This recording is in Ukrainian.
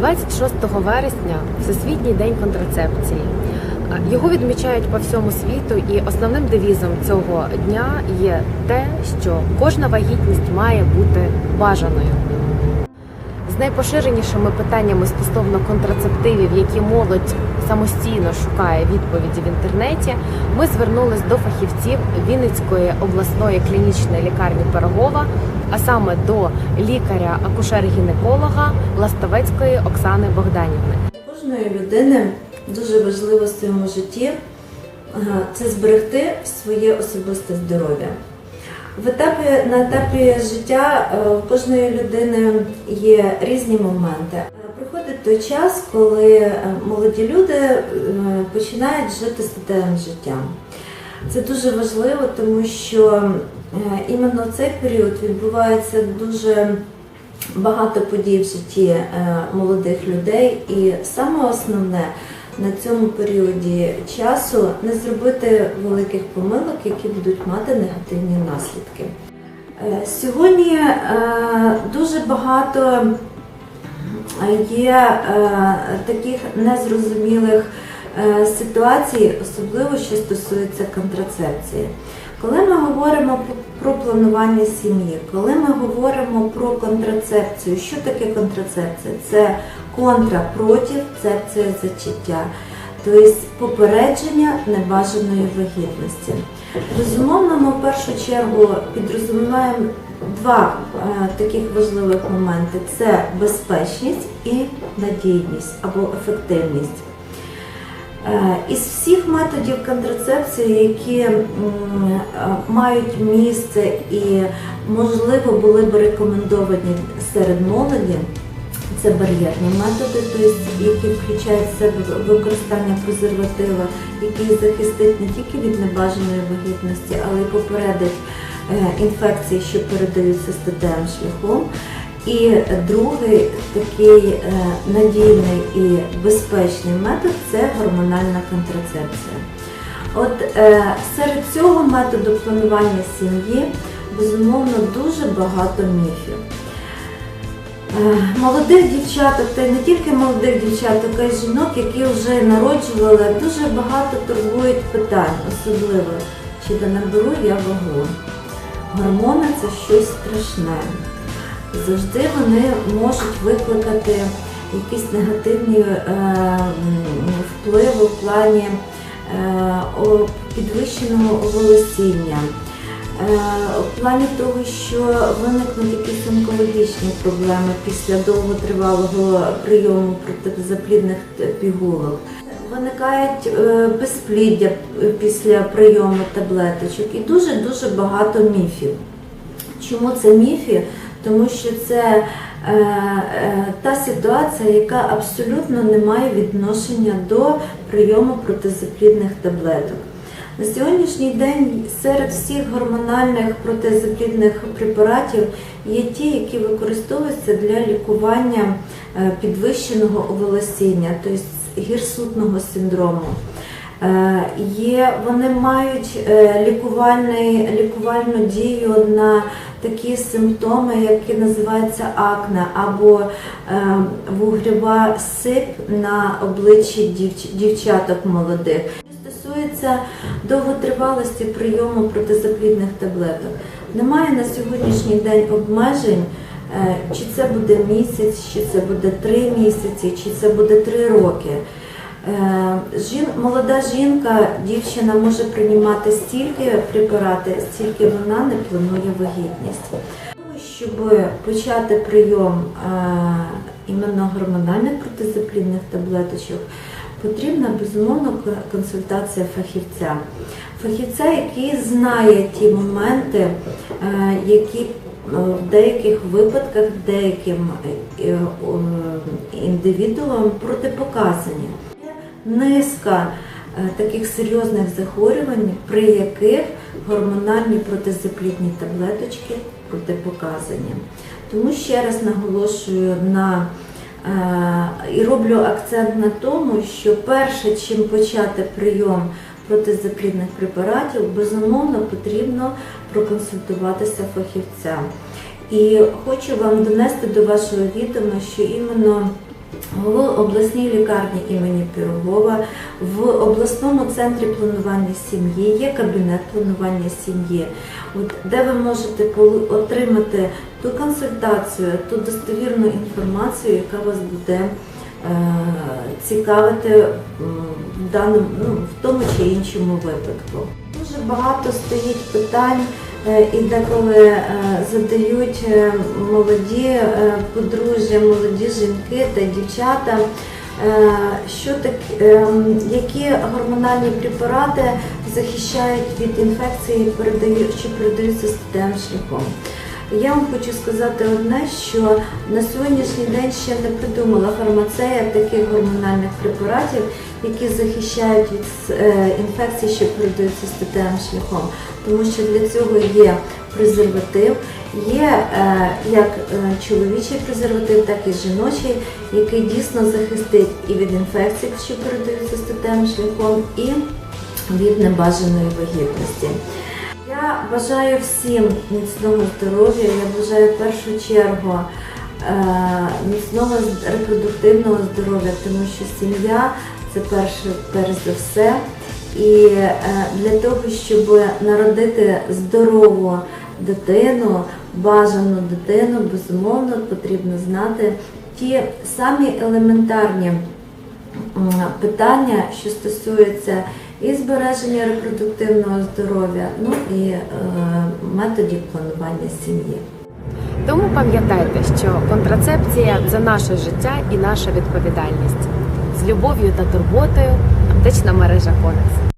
26 вересня Всесвітній день контрацепції. Його відмічають по всьому світу, і основним девізом цього дня є те, що кожна вагітність має бути бажаною. З найпоширенішими питаннями стосовно контрацептивів, які молодь самостійно шукає відповіді в інтернеті, ми звернулись до фахівців Вінницької обласної клінічної лікарні Пирогова, саме до лікаря-акушер-гінеколога Ластовецької Оксани Богданівни. Кожної людини дуже важливо в своєму житті е, це зберегти своє особисте здоров'я. В етапі, на етапі життя е, у кожної людини є різні моменти. Е, Приходить той час, коли е, молоді люди е, починають жити статевим життям. Це дуже важливо, тому що е, іменно в цей період відбувається дуже багато подій в житті е, молодих людей, і саме основне на цьому періоді часу не зробити великих помилок, які будуть мати негативні наслідки. Е, Сьогодні дуже багато є таких незрозумілих е, ситуацій, особливо що стосується контрацепції. Коли ми говоримо про планування сім'ї, коли ми говоримо про контрацепцію, що таке контрацепція? Це контра проти цепція зачаття, тобто попередження небажаної вагітності. Безумовно, ми в першу чергу підрозуміємо два е, таких важливих моменти: це безпечність і надійність або ефективність. Е, Із всіх методів контрацепції, які е, мають місце і, можливо, були б рекомендовані серед молоді, це бар'єрні методи, тобто, які включають в себе використання презерватива, який захистить не тільки від небажаної вагітності, але й попередить е, інфекції, що передаються статевим шляхом. І другий такий е, надійний і безпечний метод це гормональна контрацепція. От е, серед цього методу планування сім'ї безумовно дуже багато міфів. Е, Молодих дівчаток, та й не тільки молодих дівчаток, а й жінок, які вже народжували, дуже багато турбують питань, особливо чи не наберу я вагу. Гормони це щось страшне. Завжди вони можуть викликати якісь негативні е, впливи в плані е, підвищеного волосіння. Е, В плані того, що виникнуть якісь онкологічні проблеми після довготривалого прийому протизаплідних пігулок. Виникають безпліддя після прийому таблеточок і дуже-дуже багато міфів. Чому це міфи? Тому що це е, е, та ситуація, яка абсолютно не має відношення до прийому протизаплідних таблеток. На сьогоднішній день серед всіх гормональних протизаплідних препаратів є ті, які використовуються для лікування е, підвищеного оволосіння, тобто гірсутного синдрому. Е, вони мають е, лікувальну дію на такі симптоми, які називаються акне або е, вугрєва сип на обличчі дівч- дівчаток молодих. Стосується довготривалості прийому протизаплідних таблеток, немає на сьогоднішній день обмежень. е, Чи це буде місяць, чи це буде три місяці, чи це буде три роки. Е, Жін, молода жінка, дівчина може приймати стільки препарати, стільки вона не планує вагітність. Щоб почати прийом е, іменно гормональних протизаплідних таблеточок, потрібна безумовно консультація фахівця. Фахівця, який знає ті моменти, е, які в деяких випадках деяким о, індивідуумам протипоказані низка е, таких серйозних захворювань, при яких гормональні протизаплідні таблеточки протипоказані. Тому ще раз наголошую на е, і роблю акцент на тому, що перше, чим почати прийом протизаплідних препаратів, безумовно потрібно проконсультуватися фахівця. І хочу вам донести до вашого відома, що іменно в обласній лікарні імені Пірогова, в обласному центрі планування сім'ї є кабінет планування сім'ї, де ви можете отримати ту консультацію, ту достовірну інформацію, яка вас буде е, цікавити в даному, ну, в тому чи іншому випадку. Дуже багато стоїть питань, і деколи е, задають е, молоді е, подружжя, молоді жінки та дівчата. е, Що так, е, які гормональні препарати захищають від інфекції, що передаються статевим шляхом? Я вам хочу сказати одне, що на сьогоднішній день ще не придумала фармацея таких гормональних препаратів, які захищають від е, інфекцій, що передаються статевим шляхом. Тому що для цього є презерватив, є е, як е, чоловічий презерватив, так і жіночий, який дійсно захистить і від інфекцій, що передаються статевим шляхом, і від небажаної вагітності. Я бажаю всім міцного здоров'я. Я бажаю в першу чергу міцного репродуктивного здоров'я, тому що сім'я це перше, перш за все. І е, для того, щоб народити здорову дитину, бажану дитину, безумовно, потрібно знати ті самі елементарні питання, що стосуються і збереження репродуктивного здоров'я, ну і е, методів планування сім'ї. Тому пам'ятайте, що контрацепція це наше життя і наша відповідальність. З любов'ю та турботою аптечна мережа Конекс.